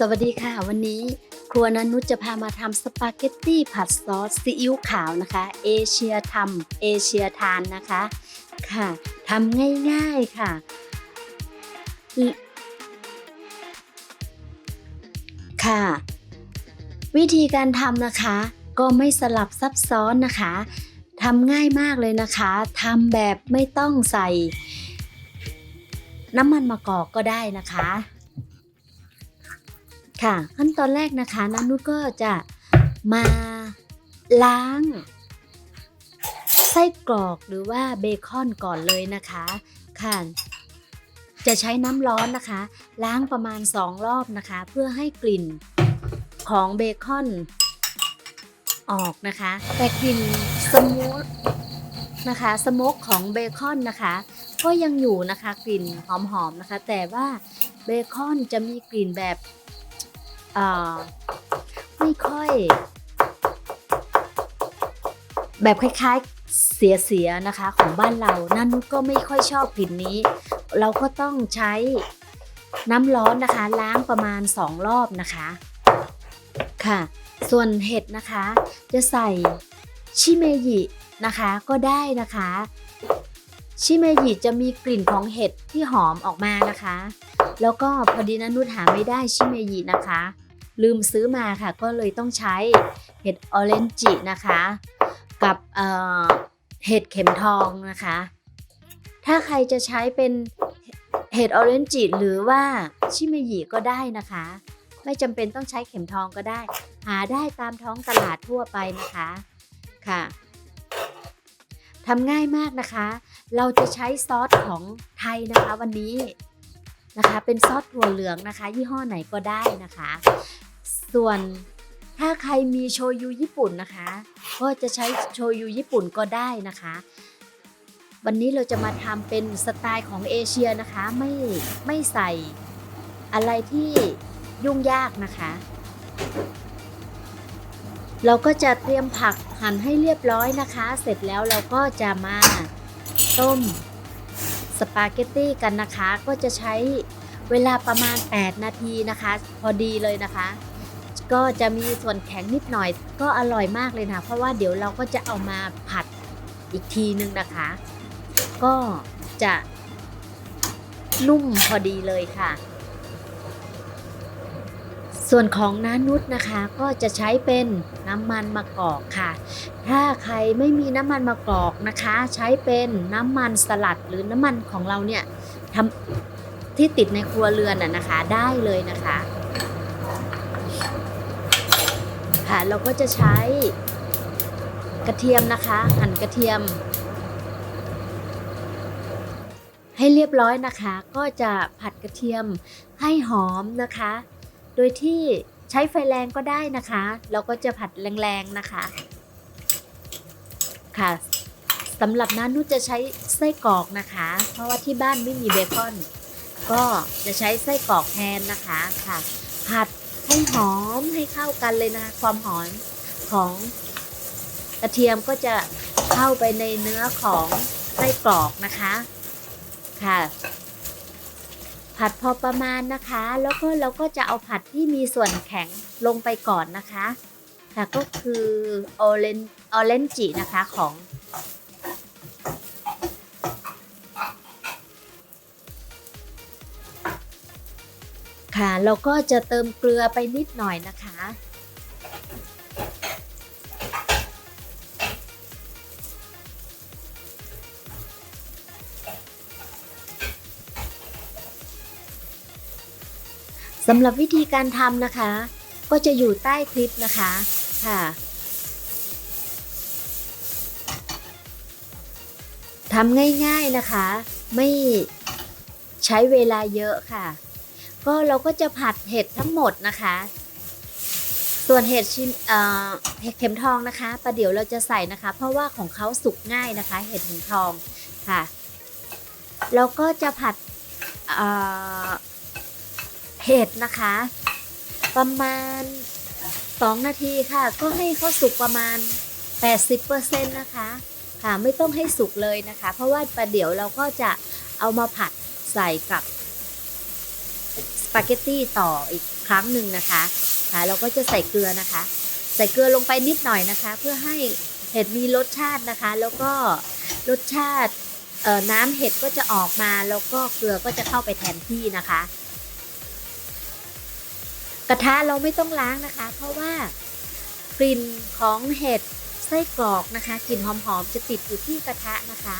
สวัสดีค่ะ วันนี้ครัวนันนุชจะพามาทำสปาเกตตี้ผัดซอสซีอิ๊วขาวนะคะ เอเชียทำเอเชียทานนะคะค่ะทำง่ายๆค่ะ ค่ะ วิธีการทำนะคะ ก็ไม่สลับซับซ้อนนะคะทำง่ายมากเลยนะคะทำแบบไม่ต้องใส่ น้ำมันมะกอกก็ได้นะคะ ค่ะ ขั้นตอนแรกนะคะนันนุชก็จะมาล้างไส้กรอกหรือว่าเบคอนก่อนเลยนะคะค่ะจะใช้น้ำร้อนนะคะ ล้างประมาณ 2 รอบนะคะ เพื่อให้กลิ่นของเบคอนออกนะคะ แต่กลิ่นสมูทนะคะสโมกของเบคอนนะคะ ก็ยังอยู่นะคะกลิ่นหอมๆนะคะ แต่ว่าเบคอนจะมีกลิ่นแบบ ไม่ค่อย แบบคล้ายๆเสียๆนะคะของบ้านเรา นั่นก็ไม่ค่อยชอบกลิ่นนี้ เราก็ต้องใช้น้ำร้อนนะคะ ล้างประมาณ 2 รอบนะคะค่ะ ส่วนเห็ดนะคะ จะใส่ชิเมยินะคะก็ได้นะคะ ชิเมยิจะมีกลิ่นของเห็ดที่หอมออกมานะคะ แล้วก็พอดีนะนุชหาไม่ได้ชิเมยินะคะ ลืมซื้อมาค่ะ ก็เลยต้องใช้เห็ดออเรนจินะคะ กับเห็ดเข็มทองนะคะ ถ้าใครจะใช้เป็นเห็ดออเรนจิหรือว่าชิเมยิก็ได้นะคะ ไม่จำเป็นต้องใช้เข็มทองก็ได้ หาได้ตามท้องตลาดทั่วไปนะคะค่ะทำง่ายมากนะคะ เราจะใช้ซอสของไทยนะคะวันนี้นะคะ เป็นซอสถั่วเหลืองนะคะ ยี่ห้อไหนก็ได้นะคะ ส่วนถ้าใครมีโชยุญี่ปุ่นนะคะ ก็จะใช้โชยุญี่ปุ่นก็ได้นะคะ วันนี้เราจะมาทำเป็นสไตล์ของเอเชียนะคะไม่ไม่ใส่อะไรที่ยุ่งยากนะคะ เราก็จะเตรียมผักหั่นให้เรียบร้อยนะคะ เสร็จแล้วเราก็จะมาต้มสปาเกตตี้กันนะคะ ก็จะใช้เวลาประมาณ 8 นาทีนะคะ พอดีเลยนะคะ ก็จะมีส่วนแข็งนิดหน่อย ก็อร่อยมากเลยนะเพราะว่าเดี๋ยวเราก็จะเอามาผัดอีกทีนึงนะคะ ก็จะนุ่มพอดีเลยค่ะ ส่วนของน้านุชนะคะก็จะใช้เป็นน้ำมันมะกอกค่ะ ถ้าใครไม่มีน้ำมันมะกอกนะคะ ใช้เป็นน้ำมันสลัดหรือน้ำมันของเราเนี่ยทำที่ติดในครัวเรือนน่ะนะคะได้เลยนะคะ ค่ะเราก็จะใช้กระเทียมนะคะ หั่นกระเทียม ให้เรียบร้อยนะคะ ก็จะผัดกระเทียมให้หอมนะคะ โดยที่ใช้ไฟแรงก็ได้นะคะ เราก็จะผัดแรงๆนะคะค่ะสำหรับนั้นนุจะใช้ไส้กรอกนะคะ เพราะว่าที่บ้านไม่มีเบคอน ก็จะใช้ไส้กรอกแทนนะคะค่ะ ผัด ให้หอมให้เข้ากันเลยนะ ความหอมของกระเทียมก็จะเข้าไปในเนื้อของไส้กรอกนะคะค่ะ ผัดพอประมาณนะคะ แล้วก็เราก็จะเอาผัดที่มีส่วนแข็งลงไปก่อนนะคะ ค่ะก็คือออเรนออเรนจินะคะของ ค่ะเราก็จะเติมเกลือไปนิดหน่อยนะคะ สำหรับวิธีการทำนะคะ ก็จะอยู่ใต้คลิปนะคะค่ะทำง่ายๆนะคะ ไม่ใช้เวลาเยอะค่ะ ก็เราก็จะผัดเห็ดทั้งหมดนะคะ ส่วนเห็ดชิมเอ่อเห็ดเข็มทองนะคะประเดี๋ยวเราจะใส่นะคะ เพราะว่าของเขาสุกง่ายนะคะ เห็ดเข็มทองค่ะ เราก็จะผัดเอ่อเห็ดนะคะ ประมาณ 2 นาทีค่ะ ก็ให้เขาสุกประมาณ 80%นะคะค่ะไม่ต้องให้สุกเลยนะคะ เพราะว่าประเดี๋ยวเราก็จะเอามาผัดใส่กับ ปาเกตตี้ต่ออีกครั้งหนึ่งนะคะค่ะเราก็จะใส่เกลือนะคะ ใส่เกลือลงไปนิดหน่อยนะคะ เพื่อให้เห็ดมีรสชาตินะคะ แล้วก็รสชาติเอ่อน้ำเห็ดก็จะออกมาแล้วก็เกลือก็จะเข้าไปแทนที่นะคะ กระทะเราไม่ต้องล้างนะคะ เพราะว่ากลิ่นของเห็ดไส้กรอกนะคะกลิ่นหอมๆจะติดอยู่ที่กระทะนะคะ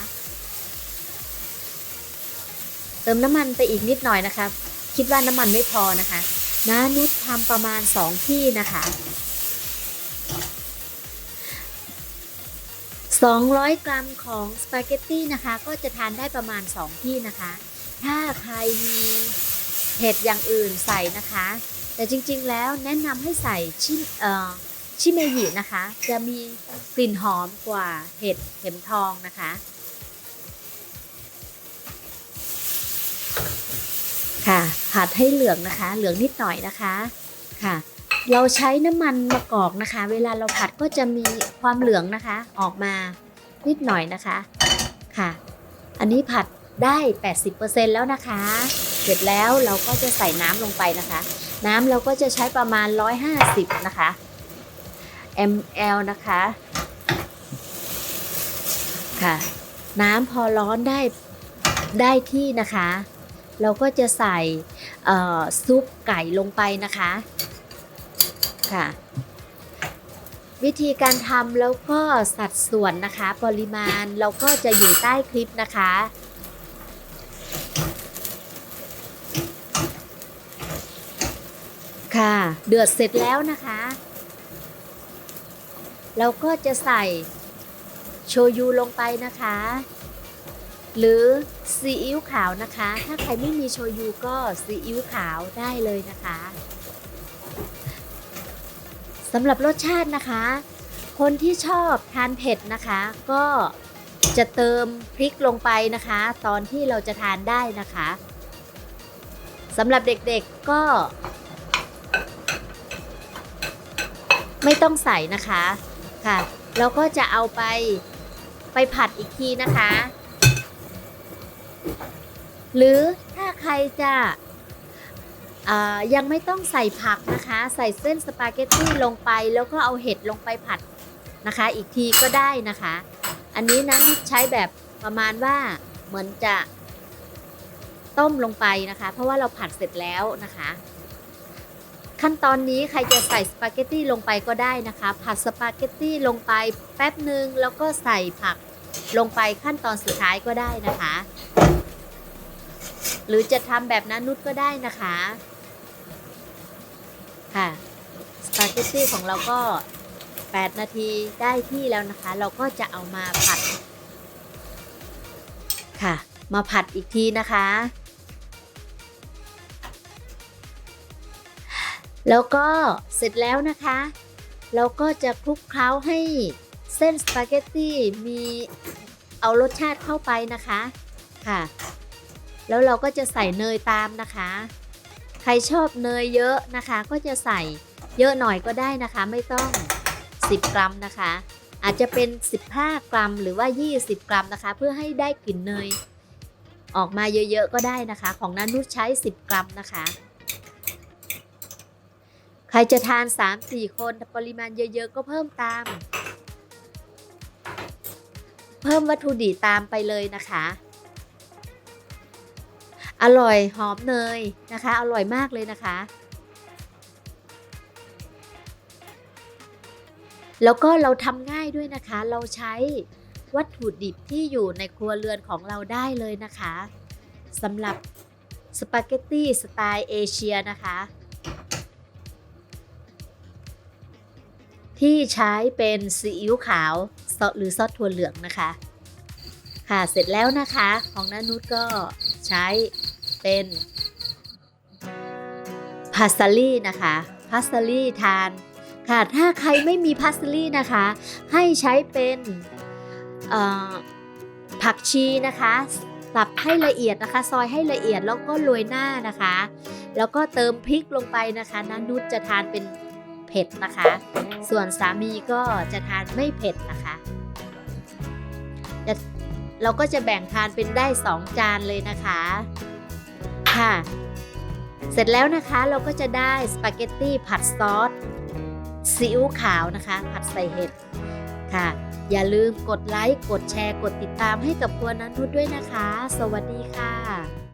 เติมน้ำมันไปอีกนิดหน่อยนะคะ คิดว่าน้ำมันไม่พอนะคะนานุชทำประมาณ 2 ที่นะคะ200 กรัมของสปาเกตตี้นะคะ ก็จะทานได้ประมาณ 2 ที่นะคะ ถ้าใครมีเห็ดอย่างอื่นใส่นะคะ แต่จริงๆแล้วแนะนำให้ใส่ชิเอ่อชิเมยินะคะ จะมีกลิ่นหอมกว่าเห็ดเข็มทองนะคะ ค่ะ ผัดให้เหลืองนะคะ เหลืองนิดหน่อยนะคะค่ะ เราใช้น้ำมันมะกอกนะคะ เวลาเราผัดก็จะมีความเหลืองนะคะ ออกมานิดหน่อยนะคะค่ะ อันนี้ผัดได้ 80%แล้วนะคะ เสร็จแล้วเราก็จะใส่น้ำลงไปนะคะ น้ำเราก็จะใช้ประมาณ 150 นะคะ ml นะคะค่ะ น้ำพอร้อนได้ได้ที่นะคะ เราก็จะใส่ ซุปไก่ลงไปนะคะค่ะ วิธีการทำแล้วก็สัดส่วนนะคะ ปริมาณเราก็จะอยู่ใต้คลิปนะคะค่ะเดือดเสร็จแล้วนะคะ เราก็จะใส่โชยุลงไปนะคะ หรือซีอิ๊วขาวนะคะ ถ้าใครไม่มีโชยุก็ซีอิ๊วขาวได้เลยนะคะสำหรับรสชาตินะคะ คนที่ชอบทานเผ็ดนะคะ ก็จะเติมพริกลงไปนะคะ ตอนที่เราจะทานได้นะคะสำหรับเด็กๆก็ ไม่ต้องใส่นะคะค่ะ เราก็จะเอาไปไปผัดอีกทีนะคะ หรือถ้าใครจะยังไม่ต้องใส่ผักนะคะ ใส่เส้นสปาเกตตี้ลงไปแล้วก็เอาเห็ดลงไปผัดนะคะ อีกทีก็ได้นะคะ อันนี้นะนิดใช้แบบประมาณว่าเหมือนจะต้มลงไปนะคะ เพราะว่าเราผัดเสร็จแล้วนะคะ ขั้นตอนนี้ใครจะใส่สปาเกตตี้ลงไปก็ได้นะคะ ผัดสปาเกตตี้ลงไปแป๊บหนึ่งแล้วก็ใส่ผักลงไปขั้นตอนสุดท้ายก็ได้นะคะ หรือจะทำแบบนั้นนุชก็ได้นะคะ ค่ะสปาเกตตี้ของเราก็ 8 นาทีได้ที่แล้วนะคะ เราก็จะเอามาผัด ค่ะ มาผัดอีกทีนะคะ แล้วก็เสร็จแล้วนะคะ เราก็จะคลุกเคล้าให้เส้นสปาเกตตี้มีเอารสชาติเข้าไปนะคะ ค่ะ แล้วเราก็จะใส่เนยตามนะคะ ใครชอบเนยเยอะนะคะ ก็จะใส่เยอะหน่อยก็ได้นะคะ ไม่ต้อง 10 กรัมนะคะ อาจจะเป็น 15 กรัมหรือว่า 20 กรัมนะคะ เพื่อให้ได้กลิ่นเนย ออกมาเยอะๆก็ได้นะคะ ของนันนุชใช้ 10 กรัมนะคะ ใครจะทาน 3-4 คนปริมาณเยอะๆ ก็เพิ่มตาม เพิ่มวัตถุดิบตามไปเลยนะคะ อร่อยหอมเนยนะคะ อร่อยมากเลยนะคะ แล้วก็เราทำง่ายด้วยนะคะ เราใช้วัตถุดิบที่อยู่ในครัวเรือนของเราได้เลยนะคะสำหรับสปาเกตตี้สไตล์เอเชียนะคะ ที่ใช้เป็นซีอิ๊วขาวซอสหรือซอสถั่วเหลืองนะคะ ค่ะเสร็จแล้วนะคะของนานุชก็ใช้เป็นพาสลี่นะคะพาสลี่ทานค่ะถ้าใครไม่มีพาสลี่นะคะ ให้ใช้เป็นผักชีนะคะสับให้ละเอียดนะคะ ซอยให้ละเอียดแล้วก็โรยหน้านะคะ แล้วก็เติมพริกลงไปนะคะนานุชจะทานเป็นเผ็ดนะคะ ส่วนสามีก็จะทานไม่เผ็ดนะคะจะ เราก็จะแบ่งทานเป็นได้ 2 จานเลยนะคะ ค่ะ เสร็จแล้วนะคะเราก็จะได้สปาเกตตี้ผัดซอสซีอิ๊วขาวนะคะ ผัดใส่เห็ดค่ะ อย่าลืมกดไลค์ กดแชร์ กดติดตามให้กับครัวนันทุด้วยนะคะ สวัสดีค่ะ